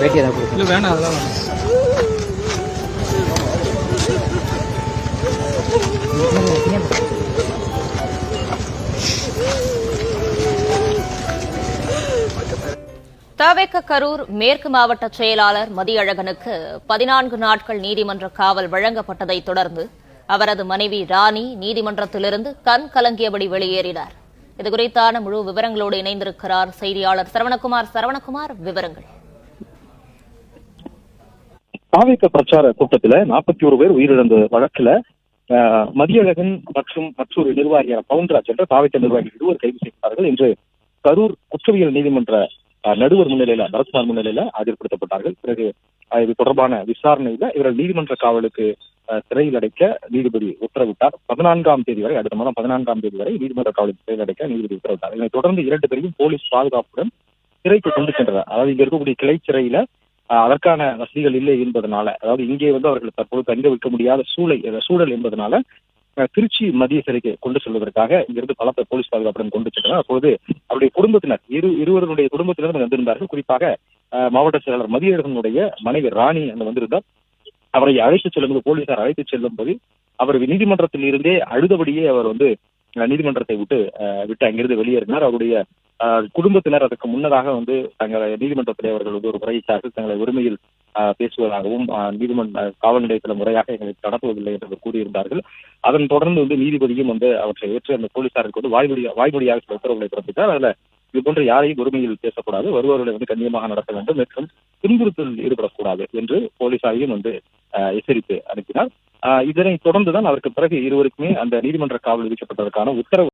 வேட்டி ஏதாவது கொடுங்க இல்லை வேணாம் அதெல்லாம் தவேக்க கரூர் மேற்கு மாவட்ட செயலாளர் மதியழகனுக்கு பதினான்கு நாட்கள் நீதிமன்ற காவல் வழங்கப்பட்டதைத் தொடர்ந்து அவரது மனைவி ராணி நீதிமன்றத்திலிருந்து கண் கலங்கியபடி வெளியேறினார். இது குறித்தான முழு விவரங்களோடு இணைந்திருக்கிறார் செய்தியாளர் சரவணகுமார். சரவணகுமார் விவரங்கள். தாவேக்க பிரச்சார கூட்டத்துல நாற்பத்தி ஒரு பேர் உயிரிழந்த வழக்குல மதியழகன் மற்றும் மற்றொரு நிர்வாகியான பவுன்ராஜ் என்ற தாவேக்க நிர்வாகி இருவர் கைது செய்யப்பட்டார்கள். இன்று கரூர் குற்றவியல் நீதிமன்ற நடுவர் முன்னிலையில பரத்குமார் முன்னிலையில ஆஜர்படுத்தப்பட்டார்கள். பிறகு இது தொடர்பான விசாரணையில இவர்கள் நீதிமன்ற காவலுக்கு சிறையில் அடைக்க நீதிபதி உத்தரவிட்டார். பதினான்காம் தேதி வரை அடுத்த மாதம் பதினான்காம் தேதி வரை நீதிமன்ற காவலில் சிறையில் அடைக்க நீதிபதி உத்தரவிட்டார். இதனைத் தொடர்ந்து இரண்டு பேரையும் போலீஸ் பாதுகாப்புடன் சிறைக்கு கொண்டு சென்றனர். அதாவது இங்க இருக்கக்கூடிய கிளை சிறையில அதற்கான வசதிகள் இல்லை என்பதனால அதாவது இங்கே வந்து அவர்கள் தற்போது தங்க வைக்க முடியாத சூழல் சூழல் என்பதனால திருச்சி மத்திய சிறைக்கு கொண்டு செல்வதற்காக இங்கிருந்து பலத்த போலீஸ் பாதுகாப்புடன் கொண்டு சென்றனர். அப்போது அவருடைய குடும்பத்தினர் இரு இருவருடைய குடும்பத்தினர் வந்திருந்தார்கள். குறிப்பாக மாவட்ட செயலாளர் மதியழகனுடைய மனைவி ராணி அங்கு வந்திருந்தார். அவரை அழைத்து செல்லும்போது போலீசார் அழைத்து செல்லும் போது அவர் நீதிமன்றத்தில் இருந்தே அழுதபடியே அவர் வந்து நீதிமன்றத்தை விட்டு அஹ் விட்டு அங்கிருந்து வெளியேறினார். அவருடைய குடும்பத்தினர் அதற்கு முன்னதாக வந்து தங்களை நீதிமன்றத்தில் அவர்கள் வந்து ஒரு முறையிட்டார்கள் தங்களை உரிமையில் பேசுவதாகவும் நீதிமன்ற காவல் நிலையத்தில் முறையாக எங்களை நடத்துவதில்லை என்று கூறியிருந்தார்கள். அதன் தொடர்ந்து வந்து நீதிபதியும் வந்து அவற்றை ஏற்று அந்த போலீசாருக்கு வந்து வாய்மொழி வாய்மொழியாக சில உத்தரவுகளை பிறப்பித்தார். அதுல இது போன்ற யாரையும் உரிமையில் பேசக்கூடாது. வருபவர்களை வந்து கண்ணியமாக நடத்த வேண்டும். மற்றும் துன்புறுத்தல் ஈடுபடக்கூடாது என்று போலீசாரையும் வந்து எச்சரித்து அனுப்பினார். ஆஹ் இதனை தொடர்ந்துதான் அதற்கு பிறகு இருவருக்குமே அந்த நீதிமன்ற காவல் விதிக்கப்பட்டதற்கான உத்தரவு